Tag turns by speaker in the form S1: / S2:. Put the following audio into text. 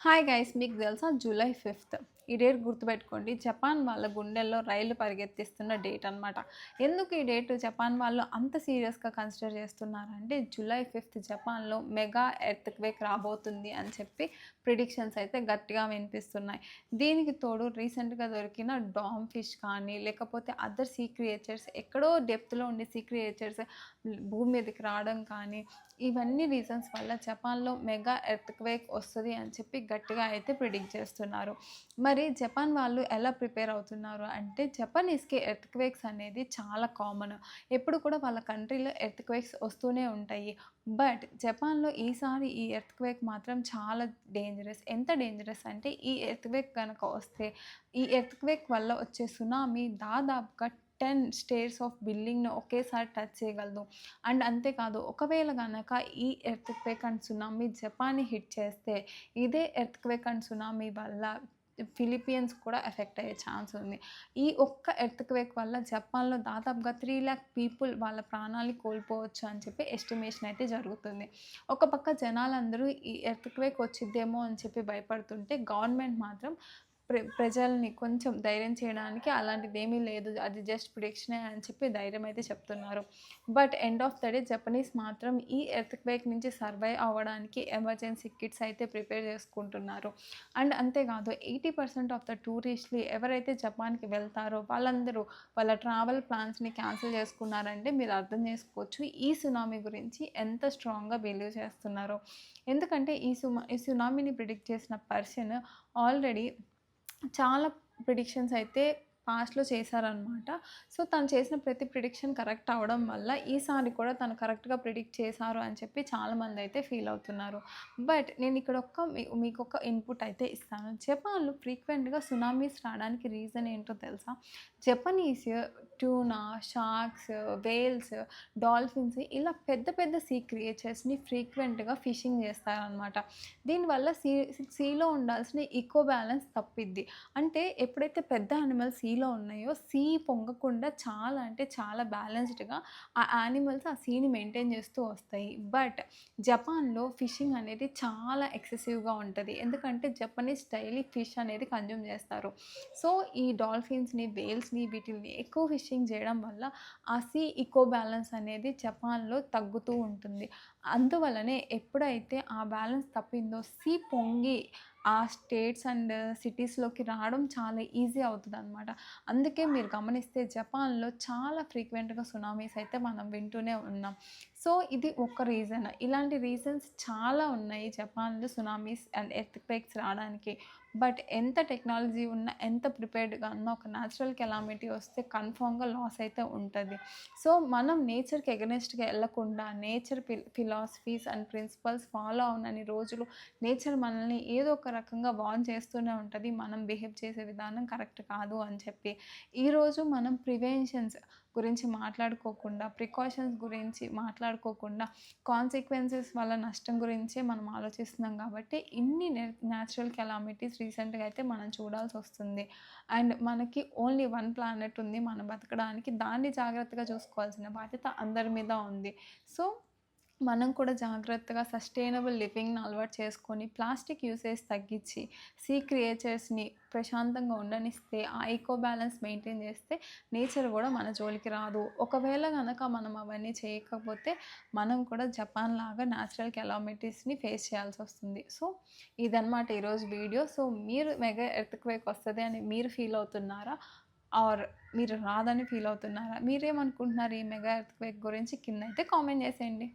S1: Hi guys మీకు తెలుసా? July fifth. ఈ డేట్ గుర్తుపెట్టుకోండి. జపాన్ వాళ్ళ గుండెల్లో రైలు పరిగెత్తిస్తున్న డేట్ అనమాట ఎందుకు ఈ డేట్? జపాన్ వాళ్ళు అంత సీరియస్గా కన్సిడర్ చేస్తున్నారంటే జూలై ఫిఫ్త్ జపాన్లో మెగా ఎర్త్క్వేక్ రాబోతుంది అని చెప్పి ప్రిడిక్షన్స్ అయితే గట్టిగా వినిపిస్తున్నాయి. దీనికి తోడు రీసెంట్గా దొరికిన డామ్ ఫిష్ కానీ లేకపోతే అదర్ సీ క్రియేచర్స్ ఎక్కడో డెప్త్లో ఉండే సీ క్రియేచర్స్ భూమి మీదకి రావడం కానీ ఇవన్నీ రీజన్స్ వల్ల జపాన్లో మెగా ఎర్త్క్వేక్ వస్తుంది అని చెప్పి గట్టిగా అయితే ప్రిడిక్ట్ చేస్తున్నారు. మరి జపాన్ వాళ్ళు ఎలా ప్రిపేర్ అవుతున్నారు అంటే జపనీస్కి ఎర్త్క్వేక్స్ అనేది చాలా కామన్. ఎప్పుడు కూడా వాళ్ళ కంట్రీలో ఎర్త్క్వేక్స్ వస్తూనే ఉంటాయి. బట్ జపాన్లో ఈసారి ఈ ఎర్త్క్వేక్ మాత్రం చాలా డేంజరస్. ఎంత డేంజరస్ అంటే ఈ ఎర్త్క్వేక్ కనుక వస్తే ఈ ఎర్త్క్వేక్ వల్ల వచ్చే సునామీ దాదాపుగా టెన్ స్టేర్స్ ఆఫ్ బిల్డింగ్ను ఒకేసారి టచ్ చేయగలదు. అండ్ అంతేకాదు ఒకవేళ కనుక ఈ ఎర్త్క్వేక్ అండ్ సునామీ జపాన్ని హిట్ చేస్తే ఇదే ఎర్త్క్వేక్ అండ్ సునామీ వల్ల ఫిలిపియన్స్ కూడా ఎఫెక్ట్ అయ్యే ఛాన్స్ ఉంది. ఈ ఒక్క ఎర్త్క్వేక్ వల్ల జపాన్లో దాదాపుగా త్రీ ల్యాక్ పీపుల్ వాళ్ళ ప్రాణాలు కోల్పోవచ్చు అని చెప్పి ఎస్టిమేషన్ అయితే జరుగుతుంది. ఒక పక్క జనాలందరూ ఈ ఎర్త్క్వేక్ వచ్చిద్దేమో అని చెప్పి భయపడుతుంటే గవర్నమెంట్ మాత్రం ప్ర ప్రజల్ని కొంచెం ధైర్యం చేయడానికి అలాంటిది ఏమీ లేదు. అది జస్ట్ ప్రిడిక్షనే అని చెప్పి ధైర్యం అయితే చెప్తున్నారు. But end of the day Japanese మాత్రం ఈ ఎర్త్ క్వేక్ నుంచి సర్వైవ్ అవ్వడానికి ఎమర్జెన్సీ కిట్స్ అయితే ప్రిపేర్ చేసుకుంటున్నారు. అండ్ అంతేకాదు ఎయిటీ పర్సెంట్ ఆఫ్ ద టూరిస్టులు ఎవరైతే జపాన్కి వెళ్తారో వాళ్ళందరూ వాళ్ళ ట్రావెల్ ప్లాన్స్ని క్యాన్సిల్ చేసుకున్నారంటే మీరు అర్థం చేసుకోవచ్చు ఈ సునామీ గురించి ఎంత స్ట్రాంగ్గా బిలీవ్ చేస్తున్నారో. ఎందుకంటే ఈ సుమా ఈ సునామీని ప్రిడిక్ట్ చేసిన పర్సన్ ఆల్రెడీ చాలా ప్రిడిక్షన్స్ అయితే పాస్ట్లో చేశారనమాట సో తను చేసిన ప్రతి ప్రిడిక్షన్ కరెక్ట్ అవ్వడం వల్ల ఈసారి కూడా తను కరెక్ట్గా ప్రిడిక్ట్ చేశారు అని చెప్పి చాలామంది అయితే ఫీల్ అవుతున్నారు. బట్ నేను ఇక్కడ ఒక్క మీ- మీకు ఒక ఇన్పుట్ అయితే ఇస్తాను. జపాన్లో ఫ్రీక్వెంట్గా సునామీస్ రావడానికి రీజన్ ఏంటో తెలుసా? Japanese tuna sharks whales dolphins ఇలా పెద్ద పెద్ద సీ క్రియేచర్స్ని ఫ్రీక్వెంట్గా ఫిషింగ్ చేస్తారనమాట దీనివల్ల సీ సీలో ఉండాల్సిన ఈకో బ్యాలెన్స్ తప్పిద్ది. అంటే ఎప్పుడైతే పెద్ద యానిమల్స్ సీలో ఉన్నాయో సీ పొంగకుండా చాలా అంటే చాలా బ్యాలెన్స్డ్గా ఆ యానిమల్స్ ఆ సీని మెయింటైన్ చేస్తూ వస్తాయి. బట్ జపాన్లో ఫిషింగ్ అనేది చాలా ఎక్సెసివ్గా ఉంటుంది. ఎందుకంటే జపనీస్ డైలీ ఫిష్ అనేది కన్జ్యూమ్ చేస్తారు. సో ఈ డాల్ఫిన్స్ని వేల్స్ని వీటిని ఎక్కువ ఫిష్ ఫిషింగ్ చేయడం వల్ల ఆ సీ ఈకో బ్యాలెన్స్ అనేది జపాన్లో తగ్గుతూ ఉంటుంది. అందువలనే ఎప్పుడైతే ఆ బ్యాలెన్స్ తప్పిందో సీ పొంగి ఆ స్టేట్స్ అండ్ సిటీస్లోకి రావడం చాలా ఈజీ అవుతుంది అనమాట అందుకే మీరు గమనిస్తే జపాన్లో చాలా ఫ్రీక్వెంట్గా సునామీస్ అయితే మనం వింటూనే ఉన్నాం. సో ఇది ఒక రీజన్. ఇలాంటి రీజన్స్ చాలా ఉన్నాయి జపాన్లో సునామీస్ అండ్ ఎర్త్ క్వేక్స్ రావడానికి. బట్ ఎంత టెక్నాలజీ ఉన్నా ఎంత ప్రిపేర్డ్గా ఉన్నా ఒక న్యాచురల్ కెలామిటీ వస్తే కన్ఫామ్గా లాస్ అయితే ఉంటుంది. సో మనం నేచర్కి ఎగనెస్ట్గా వెళ్ళకుండా nature philosophies and principles follow అవునని రోజులు నేచర్ మనల్ని ఏదో ఒక రకంగా వార్న్ చేస్తూనే ఉంటుంది. మనం బిహేవ్ చేసే విధానం కరెక్ట్ కాదు అని చెప్పి. ఈరోజు మనం ప్రివెన్షన్స్ గురించి మాట్లాడుకోకుండా ప్రికాషన్స్ గురించి మాట్లాడుకోకుండా కాన్సిక్వెన్సెస్ వల్ల నష్టం గురించే మనం ఆలోచిస్తున్నాం కాబట్టి ఇన్ని న్యాచురల్ కెలామిటీస్ రీసెంట్గా అయితే మనం చూడాల్సి వస్తుంది. అండ్ మనకి ఓన్లీ వన్ ప్లానెట్ ఉంది. మనం బతకడానికి దాన్ని జాగ్రత్తగా చూసుకోవాల్సిన బాధ్యత అందరి మీద ఉంది. సో మనం కూడా జాగ్రత్తగా సస్టైనబుల్ లివింగ్ని అలవాటు చేసుకొని ప్లాస్టిక్ యూసేజ్ తగ్గించి సీ క్రియేచర్స్ని ప్రశాంతంగా ఉండనిస్తే ఆ ఈకో బ్యాలెన్స్ మెయింటైన్ చేస్తే నేచర్ కూడా మన జోలికి రాదు. ఒకవేళ కనుక మనం అవన్నీ చేయకపోతే మనం కూడా జపాన్ లాగా న్యాచురల్ కెలామిటీస్ని ఫేస్ చేయాల్సి వస్తుంది. సో ఇదనమాట ఈరోజు వీడియో. సో మీరు మెగా ఎర్త్క్వేక్ వస్తుంది అని మీరు ఫీల్ అవుతున్నారా? ఆర్ మీరు రాదని ఫీల్ అవుతున్నారా? మీరేమనుకుంటున్నారు ఈ మెగా ఎర్త్క్వేక్ గురించి? కింద అయితే కామెంట్ చేసేయండి.